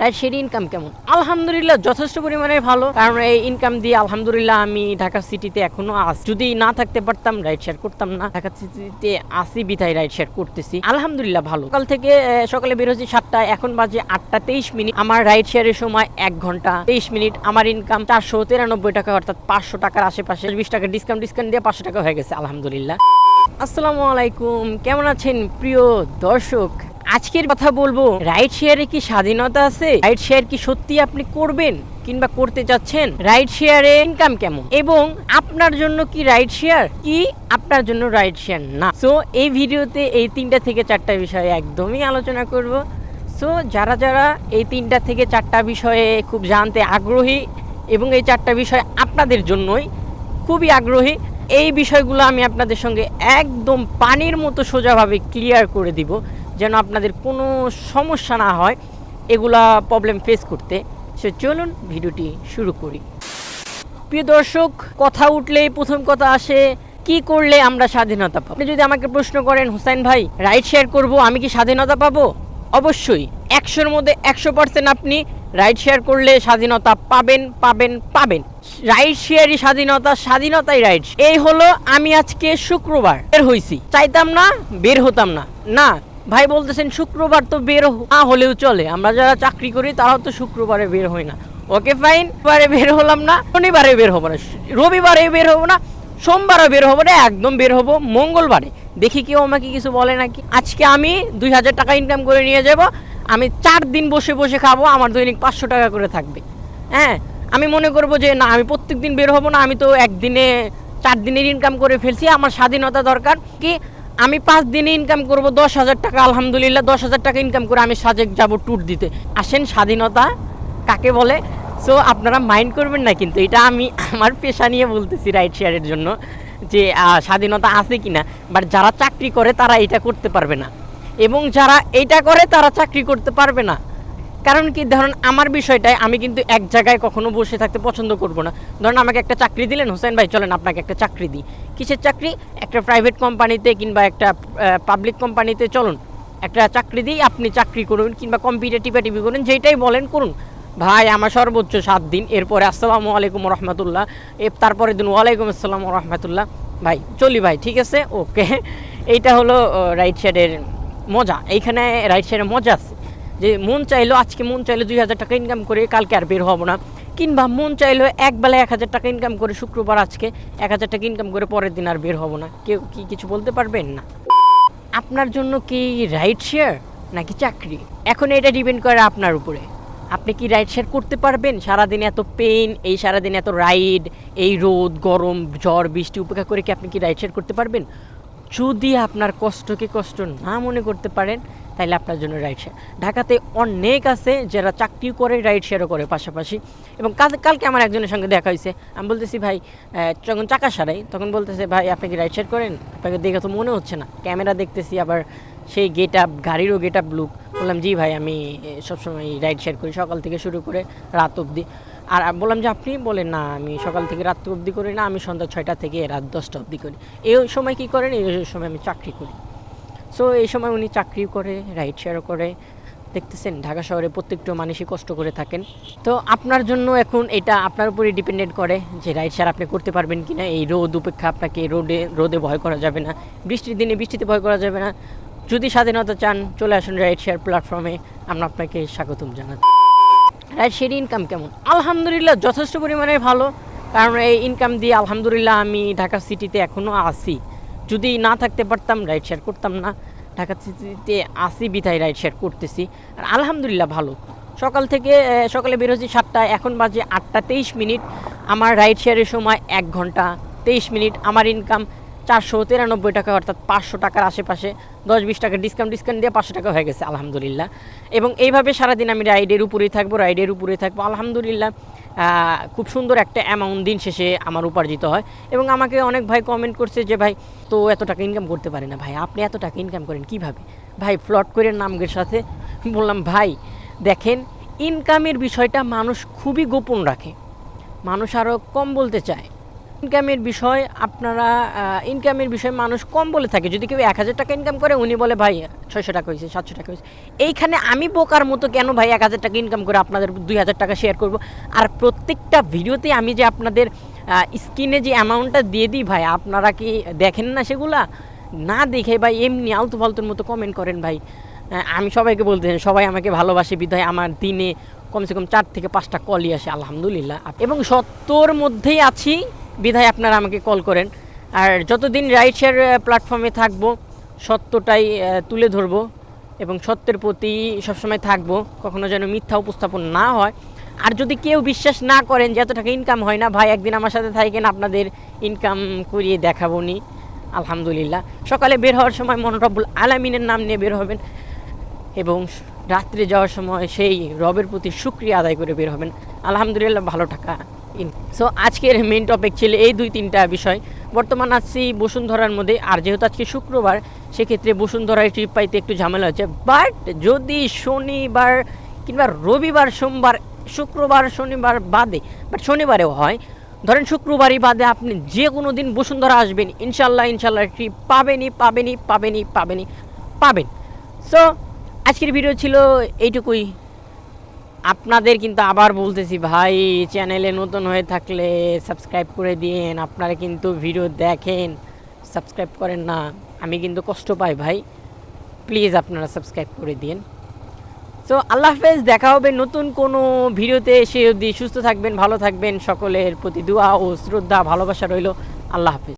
রাজশাহীর ইনকাম কেমন? আলহামদুলিল্লাহ যথেষ্ট পরিমাণে ভালো, কারণ এই ইনকাম দিয়ে আলহামদুলিল্লাহ আমি ঢাকা সিটিতে এখনও আছি। যদি না থাকতে পারতাম রাইড শেয়ার করতাম না। ঢাকা সিটিতে আসি বিধায় রাইড শেয়ার করতেছি। আলহামদুলিল্লাহ ভালো। সকাল থেকে সকালে বের হচ্ছি সাতটায় এখন বাজে আটটা তেইশ মিনিট। আমার রাইড শেয়ারের সময় এক ঘণ্টা তেইশ মিনিট। আমার ইনকাম চারশো তিরানব্বই টাকা, অর্থাৎ পাঁচশো টাকার আশেপাশে। বিশ টাকা ডিসকাউন্ট ডিসকাউন্ট দিয়ে পাঁচশো টাকা হয়ে গেছে, আলহামদুলিল্লাহ। আসসালামু আলাইকুম। কেমন আছেন প্রিয় দর্শক? আজকের কথা বলব। রাইড শেয়ারে কি স্বাধীনতা আছে? রাইড শেয়ার কি সত্যি আপনি করবেন কিংবা করতে চাচ্ছেন? রাইড শেয়ারে ইনকাম কেমন? এবং আপনার জন্য কি রাইড শেয়ার? কি আপনার জন্য রাইড শেয়ার না? সো এই ভিডিওতে এই তিনটা থেকে চারটা বিষয়ে একদমই আলোচনা করব। সো যারা যারা এই তিনটা থেকে চারটা বিষয়ে খুব জানতে আগ্রহী এবং এই চারটা বিষয় আপনাদের জন্যই খুবই আগ্রহী, এই বিষয়গুলো আমি আপনাদের সঙ্গে একদম পানির মতো সোজাভাবে ক্লিয়ার করে দিব। যেন আপনাদের কোনো সমস্যা না হয় এগুলা প্রবলেম ফেস করতে। সে চলুন ভিডিওটি শুরু করি। প্রিয় দর্শক, কথা উঠলেই প্রথম কথা আসে, কি করলে আমরা স্বাধীনতা পাবো? আপনি যদি আমাকে প্রশ্ন করেন, হুসাইন ভাই রাইড শেয়ার করব, আমি কি স্বাধীনতা পাবো? অবশ্যই। একশোর মধ্যে একশো পার্সেন্ট আপনি রাইড শেয়ার করলে স্বাধীনতা পাবেন পাবেন পাবেন। রাইড শেয়ারই স্বাধীনতা, স্বাধীনতাই রাইড এই হলো আমি আজকে শুক্রবার, বের হইছি। চাইতাম না, বের হতাম না। না ভাই বলতেছেন শুক্রবার তো বের না হলেও চলে। আমরা যারা চাকরি করি, তারাও তো শুক্রবারে বের হই না। ওকে ফাইন এবারে বের হলাম না, শনিবারে বের হব না রবিবারে বের হব না, সোমবারও বের হব না, একদম বের হব মঙ্গলবারে। দেখি কেউ আমাকে কিছু বলে নাকি? আজকে আমি দুই হাজার টাকা ইনকাম করে নিয়ে যাব, আমি চার দিন বসে বসে খাব, আমার দৈনিক পাঁচশো টাকা করে থাকবে। হ্যাঁ আমি মনে করব যে না, আমি প্রত্যেক দিন বের হব না, আমি তো একদিনে, চার দিনের ইনকাম করে ফেলছি, আমার স্বাধীনতা দরকার। কি আমি পাঁচ দিনে ইনকাম করব, দশ হাজার টাকা, আলহামদুলিল্লাহ দশ হাজার টাকা ইনকাম করে আমি সাজেক যাব ট্যুর দিতে। আসেন স্বাধীনতা, কাকে বলে? সো আপনারা মাইন্ড করবেন না কিন্তু, এটা আমি আমার পেশা নিয়ে বলতেছি রাইট শেয়ারের জন্য, যে স্বাধীনতা আছে কি না বাট যারা চাকরি করে, তারা এটা করতে পারবে না। এবং যারা এটা করে, তারা চাকরি করতে পারবে না। কারণ কি, ধরুন আমার বিষয়টাই আমি কিন্তু এক জায়গায় কখনো বসে থাকতে পছন্দ করব না। ধরুন আমাকে একটা চাকরি দিলেন, হোসেন ভাই, চলেন আপনাকে একটা চাকরি দিই। কিসের চাকরি? একটা প্রাইভেট কোম্পানিতে কিংবা একটা পাবলিক কোম্পানিতে চলুন, একটা চাকরি দিই, আপনি চাকরি করুন কিংবা কম্পিউটার টিপাটিপি করুন যেটাই বলেন করুন। ভাই, আমার সর্বোচ্চ সাত দিন, এরপরে আসসালামু আলাইকুম রহমতুল্লাহ, এ, তারপরের দিন ওয়ালাইকুম আসসালাম রহমতুল্লাহ। ভাই, চলি ভাই, ঠিক আছে? ওকে। এইটা হলো রাইট সাইডের মজা। এইখানে রাইট সাইডের মজা আছে। যে মন চাইলো আজকে মন চাইলো দুই হাজার টাকা ইনকাম করে, কালকে আর বের হব না। কিংবা মন চাইলো এক বেলা এক হাজার টাকা ইনকাম করে শুক্রবার আজকে এক হাজার টাকা ইনকাম করে পরের দিন আর বের হব না। কেউ কি কিছু বলতে পারবেন না? আপনার জন্য কি রাইড শেয়ার নাকি চাকরি? এখন এটা ডিপেন্ড করে আপনার উপরে। আপনি কি রাইড শেয়ার করতে পারবেন? সারাদিন এত পেন এই সারাদিন এত রাইড এই রোদ, গরম, ঝড়, বৃষ্টি উপেক্ষা করে কি আপনি কি রাইড শেয়ার করতে পারবেন? যদি আপনার কষ্টকে কষ্ট না মনে করতে পারেন তাহলে আপনার জন্য রাইড শেয়ার ঢাকাতে অনেক আছে যারা চাকরি করে রাইড শেয়ারও করে পাশাপাশি। এবং কাল কালকে আমার একজনের সঙ্গে দেখা হয়েছে। আমি বলতেছি, ভাই যখন চাকা সারাই, তখন বলতেছে, ভাই, আপনি কি রাইড শেয়ার করেন? আপনাকে দেখে তো মনে হচ্ছে না। ক্যামেরা দেখতেছি আবার সেই গেট আপ গাড়িরও গেট আপ লুক বললাম, জি ভাই, আমি সবসময় রাইড শেয়ার করি, সকাল থেকে শুরু করে রাত অবধি। আর বললাম যে, আপনি বলেন না, আমি সকাল থেকে রাত অবধি করি না, আমি সন্ধ্যা ছয়টা থেকে রাত দশটা অবধি করি। এই সময় কি করেন? এই সময় আমি চাকরি করি। সো এই সময় উনি চাকরি করে, রাইড শেয়ারও করে। দেখতেছেন, ঢাকা শহরে প্রত্যেকটা মানুষই কষ্ট করে থাকেন। তো আপনার জন্য এখন এটা আপনার উপরে ডিপেন্ডেন্ট করে যে, রাইড শেয়ার আপনি করতে পারবেন কি না এই রোদ উপেক্ষা আপনাকে রোদে রোদে ভয় করা যাবে না। বৃষ্টির দিনে বৃষ্টিতে ভয় করা যাবে না। যদি স্বাধীনতা চান, চলে আসুন রাইড শেয়ার প্ল্যাটফর্মে আমরা আপনাকে স্বাগতম জানাই রাইড শেয়ার ইনকাম কেমন? আলহামদুলিল্লাহ, যথেষ্ট পরিমাণে ভালো। কারণ এই ইনকাম দিয়ে আলহামদুলিল্লাহ আমি ঢাকা সিটিতে এখনও আছি। যদি না থাকতে পারতাম রাইড শেয়ার করতাম না। ঢাকা সিটিতে আসি বিধায় রাইড শেয়ার করতেছি। আর আলহামদুলিল্লাহ ভালো। সকাল থেকে সকালে বেরোচ্ছি সাতটায় এখন বাজে আটটা তেইশ মিনিট। আমার রাইড শেয়ারের সময় এক ঘণ্টা তেইশ মিনিট। আমার ইনকাম চারশো তিরানব্বই টাকা, অর্থাৎ পাঁচশো টাকার আশেপাশে দশ বিশ টাকা ডিসকাউন্ট ডিসকাউন্ট দিয়ে পাঁচশো টাকা হয়ে গেছে, আলহামদুলিল্লাহ। এবং এইভাবে সারাদিন আমি রাইডের উপরেই থাকব রাইডের উপরেই থাকব, আলহামদুলিল্লাহ। খুব সুন্দর একটা অ্যামাউন্ট দিন শেষে আমার উপার্জিত হয়। এবং আমাকে অনেক ভাই কমেন্ট করছে যে, ভাই, তো এত টাকা ইনকাম করতে পারে না, ভাই, আপনি এত টাকা ইনকাম করেন কীভাবে? ভাই ফ্লট করে নামগের সাথে বললাম, ভাই, দেখেন ইনকামের বিষয়টা মানুষ খুবই গোপন রাখে। মানুষ আরও কম বলতে চায়। ইনকামের বিষয় আপনারা ইনকামের বিষয়ে মানুষ কম বলে থাকে। যদি কেউ এক হাজার টাকা ইনকাম করে উনি বলে ভাই ছয়শো টাকা হয়েছে সাতশো টাকা হয়েছে। এইখানে আমি বোকার মতো কেন ভাই এক হাজার টাকা ইনকাম করে আপনাদের দুই হাজার টাকা শেয়ার করব? আর প্রত্যেকটা ভিডিওতে আমি যে আপনাদের স্ক্রিনে যে অ্যামাউন্টটা দিয়ে দিই ভাই আপনারা কি দেখেন না সেগুলা? না দেখে ভাই এমনি আলতু ফালতুর মতো কমেন্ট করেন ভাই। আমি সবাইকে বলতে চাই, সবাই আমাকে ভালোবাসে বিধায় আমার দিনে কমসে কম চার থেকে পাঁচটা কলই আসে আলহামদুলিল্লাহ। এবং সত্তর মধ্যেই আছি বিধায় আপনারা আমাকে কল করেন। আর যতদিন রাইড শেয়ার প্ল্যাটফর্মে থাকব, সত্যটাই তুলে ধরবো এবং সত্যের প্রতি সবসময় থাকব, কখনো যেন মিথ্যা উপস্থাপন না হয়। আর যদি কেউ বিশ্বাস না করেন যে এত টাকা ইনকাম হয় না, ভাই, একদিন আমার সাথে থাকেন, আপনাদের ইনকাম করিয়ে দেখাবো নি। আলহামদুলিল্লাহ। সকালে বের হওয়ার সময় মনোরব্বুল আলামিনের নাম নিয়ে বের হবেন এবং রাত্রে যাওয়ার সময় সেই রবের প্রতি শুক্রিয়া আদায় করে বের হবেন। আলহামদুলিল্লাহ, ভালো টাকা ইন। সো আজকের মেন টপিক ছিল এই দুই তিনটা বিষয়। বর্তমান আছি বসুন্ধরার মধ্যে, আর যেহেতু আজকে শুক্রবার, সেক্ষেত্রে বসুন্ধরায় ট্রিপ পাইতে একটু ঝামেলা হচ্ছে। বাট যদি শনিবার কিংবা রবিবার সোমবার, শুক্রবার, শনিবার বাদে বাট শনিবারেও হয়, ধরেন শুক্রবারই বাদে আপনি যে কোনো দিন বসুন্ধরা আসবেন ইনশাল্লাহ ইনশাল্লাহ ট্রিপ পাবেনই পাবেনই পাবেনই পাবেনই, পাবেন। সো আজকের ভিডিও ছিল এইটুকুই। আপনাদের কিন্তু আবার বলতেছি, ভাই চ্যানেলে নতুন হয়ে থাকলে সাবস্ক্রাইব করে দিন আপনারা কিন্তু ভিডিও দেখেন সাবস্ক্রাইব করেন না। আমি কিন্তু কষ্ট পাই, ভাই। প্লিজ আপনারা সাবস্ক্রাইব করে দিন সো আল্লাহ হাফেজ, দেখা হবে নতুন কোনো ভিডিওতে। এসে যদি সুস্থ থাকবেন, ভালো থাকবেন। সকলের প্রতি দোয়া ও শ্রদ্ধা, ভালোবাসা রইল। আল্লাহ হাফেজ।